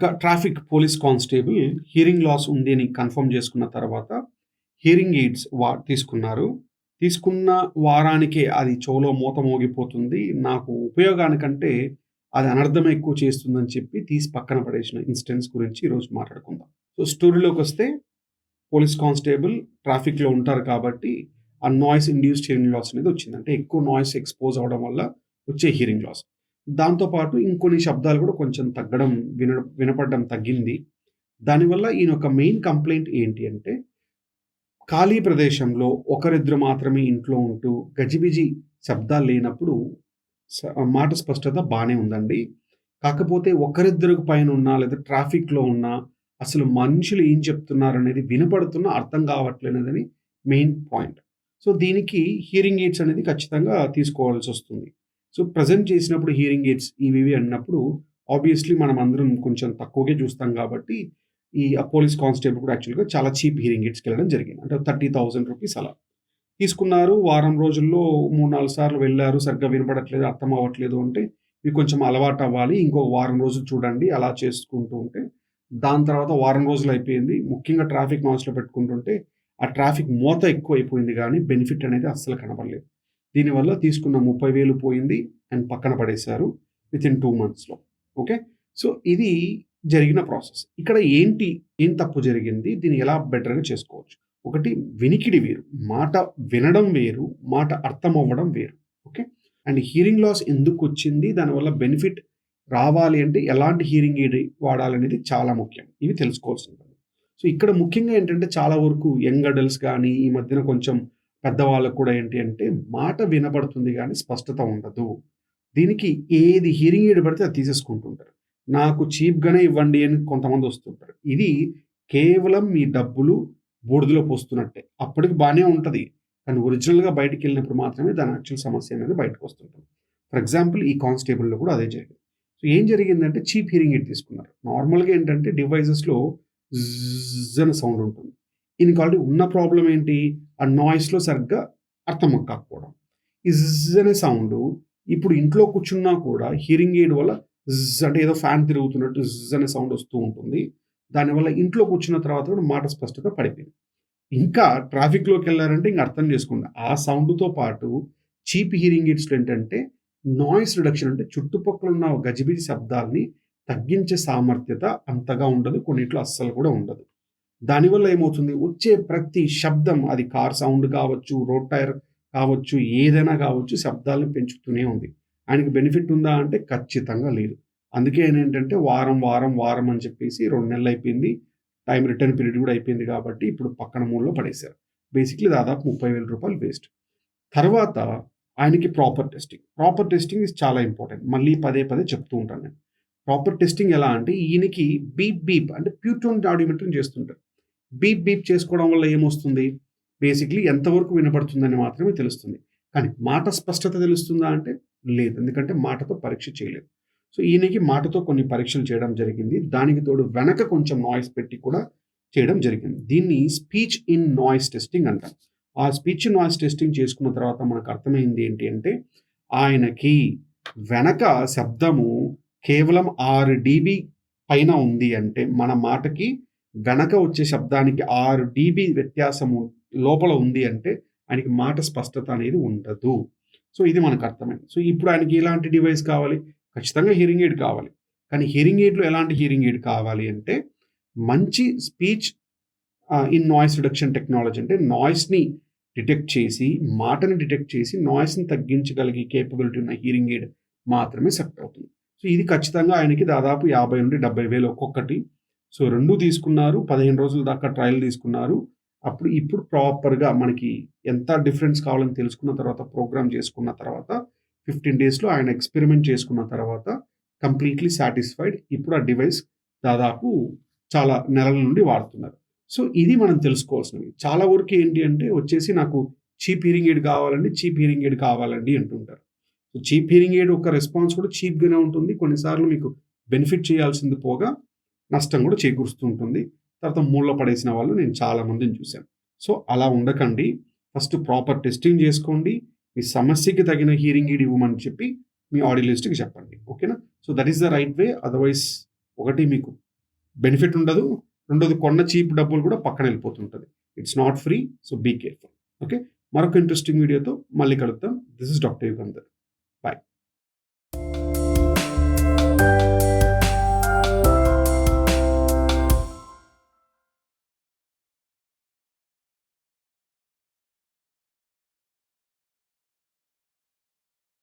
Traffic police constable hearing loss ఉంది అని confirm చేసుకున్న తర్వాత హీరింగ్ ఎయిడ్స్ వా తీసుకున్నారు. తీసుకున్న వారానికే అది చెవులో మూత మోగిపోతుంది. నాకు ఉపయోగానికంటే అది అనర్థం ఎక్కువ చేస్తుందని చెప్పి తీసి పక్కన పడేసిన ఇన్సిడెంట్స్ గురించి ఈరోజు మాట్లాడుకుందాం. సో స్టోరీలోకి వస్తే పోలీస్ కానిస్టేబుల్ ట్రాఫిక్లో ఉంటారు కాబట్టి ఆ నాయిస్ ఇండ్యూస్ హీరింగ్ లాస్ అనేది వచ్చింది. అంటే ఎక్కువ నాయిస్ ఎక్స్పోజ్ అవడం వల్ల వచ్చే హీరింగ్ లాస్. దాంతోపాటు ఇంకొన్ని శబ్దాలు కూడా కొంచెం తగ్గడం విన వినపడడం తగ్గింది. దానివల్ల ఈయన ఒక మెయిన్ కంప్లైంట్ ఏంటి అంటే ఖాళీ ప్రదేశంలో ఒకరిద్దరు మాత్రమే ఇంట్లో ఉంటూ గజిబిజి శబ్దాలు లేనప్పుడు స- మాట స్పష్టత బాగానే ఉందండి. కాకపోతే ఒకరిద్దరికి పైన ఉన్నా లేదా ట్రాఫిక్లో ఉన్నా అసలు మనుషులు ఏం చెప్తున్నారు అనేది వినపడుతున్నా అర్థం కావట్లేదని మెయిన్ పాయింట్ సో దీనికి హియరింగ్ ఎయిడ్స్ అనేది ఖచ్చితంగా తీసుకోవాల్సి వస్తుంది. సో ప్రజెంట్ చేసినప్పుడు హియరింగ్ ఎయిడ్స్ ఇవి ఇవి అన్నప్పుడు ఆబ్వియస్లీ మనం అందరం కొంచెం తక్కువగా చూస్తాం కాబట్టి ఈ పోలీస్ కానిస్టేబుల్ కూడా యాక్చువల్గా చాలా చీప్ హియరింగ్ ఎయిడ్స్కి వెళ్ళడం జరిగింది. అంటే థర్టీ థౌసండ్ రూపీస్ అలా. తీసుకున్నారు వారం రోజుల్లో మూడు నాలుగు సార్లు వెళ్ళారు సరిగ్గా వినపడట్లేదు అర్థం అవ్వట్లేదు అంటే మీకు కొంచెం అలవాటు అవ్వాలి ఇంకో వారం రోజులు చూడండి అలా చేసుకుంటూ ఉంటే దాని తర్వాత వారం రోజులు అయిపోయింది. ముఖ్యంగా ట్రాఫిక్ మనసులో పెట్టుకుంటుంటే ఆ ట్రాఫిక్ మూత ఎక్కువ అయిపోయింది కానీ బెనిఫిట్ అనేది అస్సలు కనబడలేదు దీనివల్ల తీసుకున్న ముప్పై వేలు పోయింది అండ్ పక్కన పడేశారు విత్ ఇన్ టూ మంత్స్లో ఓకే సో ఇది జరిగిన ప్రాసెస్. ఇక్కడ ఏంటి ఏం తప్పు జరిగింది దీన్ని ఎలా బెటర్గా చేసుకోవచ్చు? ఒకటి వినికిడి వేరు. మాట వినడం వేరు మాట అర్థం అవ్వడం వేరు. ఓకే అండ్ హీరింగ్ లాస్ ఎందుకు వచ్చింది దానివల్ల బెనిఫిట్ రావాలి అంటే ఎలాంటి హీరింగ్ ఎయిడ్ వాడాలనేది చాలా ముఖ్యం. ఇవి తెలుసుకోవాల్సింది. సో ఇక్కడ ముఖ్యంగా ఏంటంటే చాలా వరకు యంగ్ అడల్ట్స్ కానీ ఈ మధ్యన కొంచెం పెద్దవాళ్ళకు కూడా ఏంటి అంటే మాట వినబడుతుంది కానీ స్పష్టత ఉండదు. దీనికి ఏది హియరింగ్ ఎయిడ్ పడితే అది తీసేసుకుంటుంటారు. నాకు చీప్గానే ఇవ్వండి అని కొంతమంది వస్తుంటారు. ఇది కేవలం మీ డబ్బులు బూడిదలో పోస్తున్నట్టే. అప్పటికి బాగానే ఉంటుంది. కానీ ఒరిజినల్గా బయటికి వెళ్ళినప్పుడు మాత్రమే దాని యాక్చువల్ సమస్య అనేది బయటకు వస్తుంటుంది. ఫర్ ఎగ్జాంపుల్ ఈ కానిస్టేబుల్లో కూడా అదే జరిగింది. సో ఏం జరిగిందంటే చీప్ హియరింగ్ ఎయిడ్ తీసుకున్నారు. నార్మల్గా ఏంటంటే డివైజెస్లో జన్ సౌండ్ ఉంటుంది. ఈయనకి ఆల్రెడీ ఉన్న ప్రాబ్లం ఏంటి? ఆ నాయిస్లో సరిగ్గా అర్థం కాకపోవడం. ఇజ్ అనే సౌండ్ ఇప్పుడు ఇంట్లో కూర్చున్నా కూడా హియరింగ్ ఎయిడ్ వల్ల జిజ్ అంటే ఏదో ఫ్యాన్ తిరుగుతున్నట్టు జిజ్ అనే సౌండ్ వస్తూ ఉంటుంది. దానివల్ల ఇంట్లో కూర్చున్న తర్వాత కూడా మాట స్పష్టత పడిపోయింది. ఇంకా ట్రాఫిక్లోకి వెళ్ళారంటే ఇంకా అర్థం చేసుకోండి. ఆ సౌండ్తో పాటు చీప్ హియరింగ్ ఎయిడ్స్లో ఏంటంటే నాయిస్ రిడక్షన్ అంటే చుట్టుపక్కల ఉన్న గజిబిజి శబ్దాల్ని తగ్గించే సామర్థ్యత అంతగా ఉండదు. కొన్నిట్లో అస్సలు కూడా ఉండదు. దానివల్ల ఏమవుతుంది? వచ్చే ప్రతి శబ్దం అది కార్ సౌండ్ కావచ్చు రోడ్ టైర్ కావచ్చు ఏదైనా కావచ్చు శబ్దాలను పెంచుతూనే ఉంది. ఆయనకి బెనిఫిట్ ఉందా అంటే ఖచ్చితంగా లేదు. అందుకే ఏంటంటే వారం వారం వారం అని చెప్పేసి రెండు నెలలు అయిపోయింది. టైం రిటర్న్ పీరియడ్ కూడా అయిపోయింది కాబట్టి ఇప్పుడు పక్కన మూలలో పడేశారు. బేసిక్లీ దాదాపు ముప్పై వేల రూపాయలు వేస్ట్. తర్వాత ఆయనకి proper testing. Proper testing is చాలా ఇంపార్టెంట్. మళ్ళీ పదే పదే చెప్తూ ఉంటాను నేను. ప్రాపర్ టెస్టింగ్ ఎలా అంటే ఈయనకి బీప్ బీప్ అంటే ప్యూటోన్ ఆడియోమెట్రిక్ చేస్తుంటారు. బీప్ బీప్ చేసుకోవడం వల్ల ఏమొస్తుంది? బేసిక్లీ ఎంతవరకు వినపడుతుందని మాత్రమే తెలుస్తుంది. కానీ మాట స్పష్టత తెలుస్తుందా అంటే లేదు. ఎందుకంటే మాటతో పరీక్ష చేయలేదు. సో ఈయనకి మాటతో కొన్ని పరీక్షలు చేయడం జరిగింది. దానికి తోడు వెనక కొంచెం నాయిస్ పెట్టి కూడా చేయడం జరిగింది. దీన్ని స్పీచ్ ఇన్ నాయిస్ టెస్టింగ్ అంటాం ఆ స్పీచ్ నాయిస్ టెస్టింగ్ చేసుకున్న తర్వాత మనకు అర్థమైంది ఏంటి అంటే ఆయనకి వెనక శబ్దము కేవలం ఆరు డీబీ పైన ఉంది అంటే మన మాటకి వెనక వచ్చే శబ్దానికి ఆరు డీబీ వ్యత్యాసము లోపల ఉంది అంటే ఆయనకి మాట స్పష్టత అనేది ఉండదు. సో ఇది మనకు అర్థమైంది. సో ఇప్పుడు ఆయనకి ఎలాంటి డివైస్ కావాలి? ఖచ్చితంగా హీరింగ్ ఎయిడ్ కావాలి. కానీ హీరింగ్ ఎయిడ్లో ఎలాంటి హీరింగ్ ఎయిడ్ కావాలి అంటే మంచి speech in noise reduction technology అంటే నాయిస్ని డిటెక్ట్ చేసి మాటని డిటెక్ట్ చేసి నాయిస్ని తగ్గించగలిగే కేపబిలిటీ ఉన్న హీరింగ్ ఎయిడ్ మాత్రమే సెట్ అవుతుంది. సో ఇది ఖచ్చితంగా ఆయనకి దాదాపు యాభై నుండి డెబ్బై వేలు ఒక్కొక్కటి సో రెండు తీసుకున్నారు పదిహేను రోజుల దాకా ట్రయల్ తీసుకున్నారు. అప్పుడు ఇప్పుడు ప్రాపర్గా మనకి ఎంత డిఫరెన్స్ కావాలని తెలుసుకున్న తర్వాత ప్రోగ్రామ్ చేసుకున్న తర్వాత ఫిఫ్టీన్ డేస్లో ఆయన ఎక్స్పెరిమెంట్ చేసుకున్న తర్వాత కంప్లీట్లీ సాటిస్ఫైడ్ ఇప్పుడు ఆ డివైస్ దాదాపు చాలా నెలల నుండి వాడుతున్నారు. సో ఇది మనం తెలుసుకోవాల్సినవి. చాలా వరకు ఏంటి అంటే వచ్చేసి నాకు చీప్ హీరింగ్ ఎయిడ్ కావాలండి చీప్ హీరింగ్ ఎయిడ్ కావాలండి అంటుంటారు. సో చీప్ హీరింగ్ ఎయిడ్ ఒక రెస్పాన్స్ కూడా చీప్గానే ఉంటుంది. కొన్నిసార్లు మీకు బెనిఫిట్ చేయాల్సింది పోగా నష్టం కూడా చేకూరుస్తుంటుంది తర్వాత మూలలో పడేసిన వాళ్ళు నేను చాలా మందిని చూశాను సో అలా ఉండకండి ఫస్ట్ ప్రాపర్ టెస్టింగ్ చేసుకోండి మీ సమస్యకి తగిన హీరింగ్ ఎయిడ్ ఇవ్వమని చెప్పి మీ ఆడియలిస్ట్కి చెప్పండి ఓకేనా so that is the right way otherwise ఒకటి మీకు బెనిఫిట్ ఉండదు. రెండోది కొన్న చీప్ డబ్బులు కూడా పక్కన వెళ్ళిపోతుంటుంది it's not free. So, be careful. Okay. మరొక ఇంట్రెస్టింగ్ వీడియోతో మళ్ళీ కలుద్దాం. This is doctor Yugandhar. Bye.